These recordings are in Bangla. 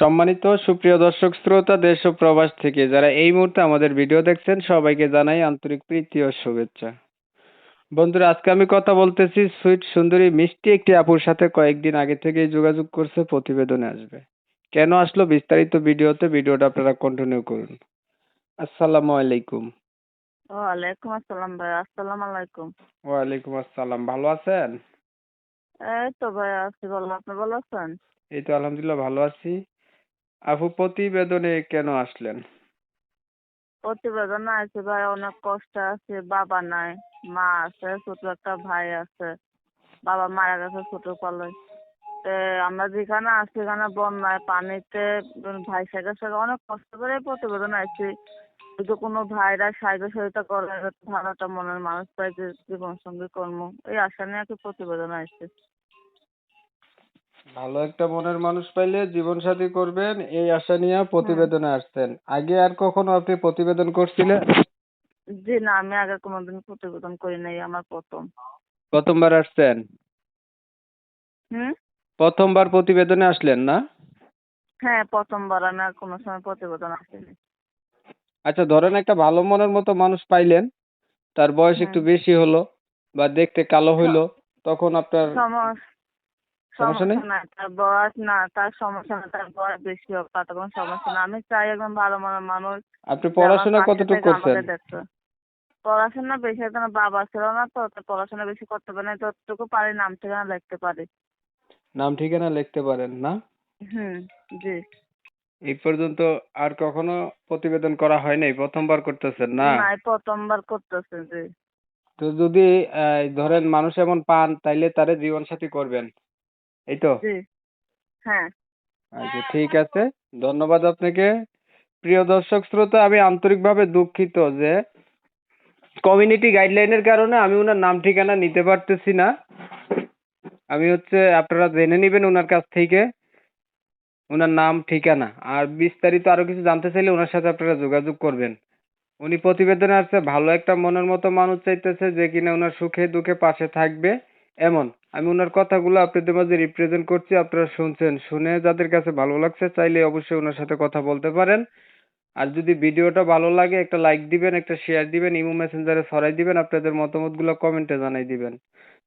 সম্মানিত সুপ্রিয় দর্শক শ্রোতা দেশ ও প্রবাস থেকে যারা এই মুহূর্তে আমাদের ভিডিও দেখছেন সবাইকে জানাই আন্তরিক প্রীতি ও শুভেচ্ছা। বন্ধুরা আজকে আমি কথা বলতেছি সুইট সুন্দরী মিষ্টি একটি আপুর সাথে কয়েকদিন আগে থেকেই যোগাযোগ করছে প্রতিবেদনে আসবে। কেন আসলো বিস্তারিত ভিডিওতে ভিডিওটা আপনারা কন্টিনিউ করুন। আসসালামু আলাইকুম। ওয়ালাইকুম আসসালাম ভাই আসসালামু আলাইকুম। ওয়ালাইকুম আসসালাম ভালো আছেন? এই তো ভাই আছি ভালো আপনি ভালো আছেন? এই তো আলহামদুলিল্লাহ ভালো আছি। আপু, প্রতিবেদনে কেন আসলেন? প্রতিবেদন আছে ভাই, অনেক কষ্ট আছে, বাবা নাই, মা আছে, ছোট একটা ভাই আছে, বাবা মারা গেছে ছোট পালে তে আমরা যেখানে আছি এখানে বন্যায়, পানিতে ভাই সাইকেল গেছে অনেক কষ্ট করে প্রতিবেদন আছি যদি কোনো ভাইরা সাহায্য সহযোগিতা করে ভালো একটা মনের মানুষ পাই যে জীবন সঙ্গী কর্ম। এই আশা নিয়ে আর কি প্রতিবেদন আসছে ভালো একটা মনের মানুষ পাইলে জীবন সাথী করবেন এই আশা নিয়ে প্রতিবেদনে আসছেন। আগে আর কখনো আপনি প্রতিবেদন করছিলেন? জি না আমি আগে কোনোদিন প্রতিবেদন করি নাই আমার প্রথম। প্রথমবার আসছেন? হুম? প্রথমবার প্রতিবেদনে আসলেন না? হ্যাঁ প্রথমবার আমি আর কোনো সময় প্রতিবেদন আসিনি। আচ্ছা ধরেন একটা ভালো মনের মতো মানুষ পাইলেন তার বয়স একটু বেশি হলো বা দেখতে কালো হইল তখন আপনার সমস্যা নেই? না তার বয়স না তার সমস্যা না তার বয়স বেশি হোক তাতে কোনো সমস্যা না আমি চাই একদম ভালো মনের মানুষ আপনি পড়াশোনা কতটুকু করছেন? পড়াশোনা বেশি একটা না, বাবা ছিল না তো পড়াশোনা বেশি করতে পারি না যতটুকু পারি নাম ঠিকানা লিখতে পারি। নাম ঠিকানা লিখতে পারেন না? হুম জি। এই পর্যন্ত আর কখনো প্রতিবেদন করা হয় নাই? প্রথমবার করতেছেন না? না প্রথমবার করতেছে জি। তো যদি ধরেন মানুষ এমন পান তাইলে তারে জীবন সাথী করবেন। এই তো হ্যাঁ। আচ্ছা ঠিক আছে। ধন্যবাদ আপনাকে। প্রিয় দর্শক শ্রোতা আমি আন্তরিকভাবে দুঃখিত যে কমিউনিটি গাইডলাইনের কারণে আমি ওনার নাম ঠিকানা নিতে পারতেছি না। আমি হচ্ছে আপনারা জেনে নেবেন ওনার কাছ থেকে ওনার নাম ঠিকানা। আর বিস্তারিত আরও কিছু জানতে চাইলে ওনার সাথে আপনারা যোগাযোগ করবেন। উনি প্রতিবেদনে আছে ভালো একটা মনের মতো মানুষ চাইতেছে যে কিনা ওনার সুখে দুঃখে পাশে থাকবে। এমন। আমি ওনার কথাগুলো আপনাদের মাঝে রিপ্রেজেন্ট করছি, আপনারা শুনছেন, শুনে যাদের কাছে ভালো লাগছে চাইলে অবশ্যই ওনার সাথে কথা বলতে পারেন। আর যদি ভিডিওটা ভালো লাগে, একটা লাইক দিবেন, একটা শেয়ার দিবেন, ইমো মেসেঞ্জারে ছড়াই দিবেন, আপনাদের মতামতগুলো কমেন্টে জানাই দিবেন।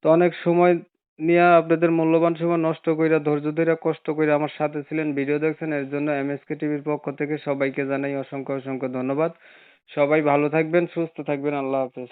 তো অনেক সময় নিয়ে আপনাদের মূল্যবান সময় নষ্ট কইরা, ধৈর্য ধরে কষ্ট করে আমার সাথে ছিলেন ভিডিও দেখছেন, এর জন্য এমএসকে টিভির পক্ষ থেকে সবাইকে জানাই অসংখ্য অসংখ্য ধন্যবাদ। সবাই ভালো থাকবেন, সুস্থ থাকবেন, আল্লাহ হাফেজ।